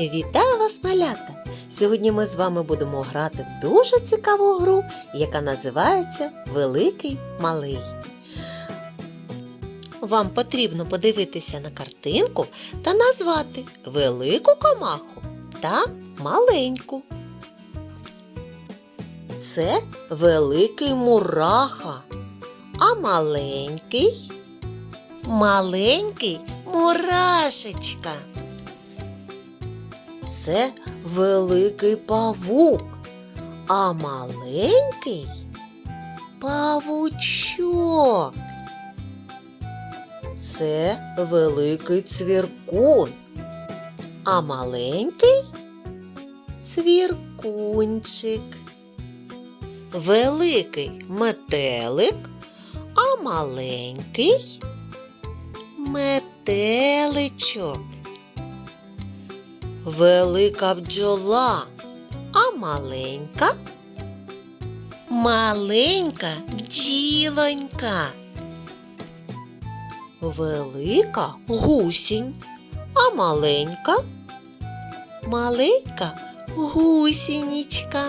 Вітаю вас, малята! Сьогодні ми з вами будемо грати в дуже цікаву гру, яка називається Великий Малий. Вам потрібно подивитися на картинку та назвати велику комаху та маленьку. Це великий мураха, а маленький маленький мурашечка. Це великий павук, а маленький павучок. Це великий цвіркун, а маленький цвіркунчик. Великий метелик, а маленький метеличок. Велика бджола, а маленька маленька бджілонька. Велика гусінь, а маленька маленька гусінічка.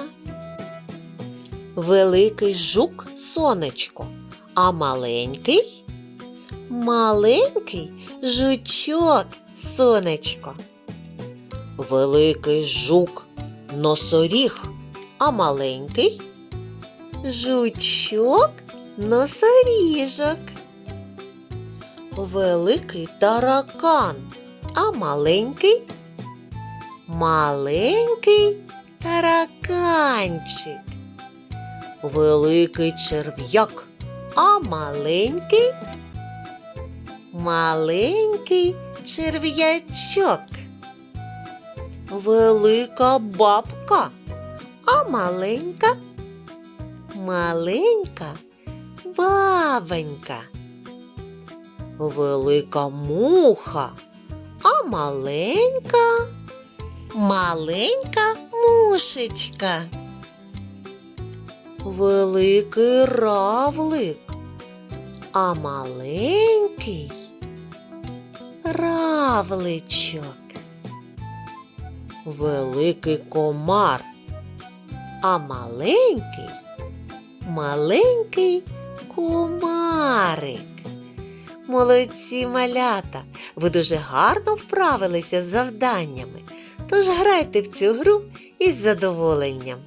Великий жук сонечко, а маленький маленький жучок сонечко. Великий жук носоріг, а маленький жучок носоріжок. Великий таракан, а маленький маленький тараканчик. Великий черв'як, а маленький маленький черв'ячок. Велика бабка, а маленька маленька бабонька. Велика муха, а маленька маленька мушечка. Великий равлик, а маленький равличок. Великий комар, а маленький маленький комарик. Молодці малята! Ви дуже гарно вправилися з завданнями. Тож грайте в цю гру із задоволенням.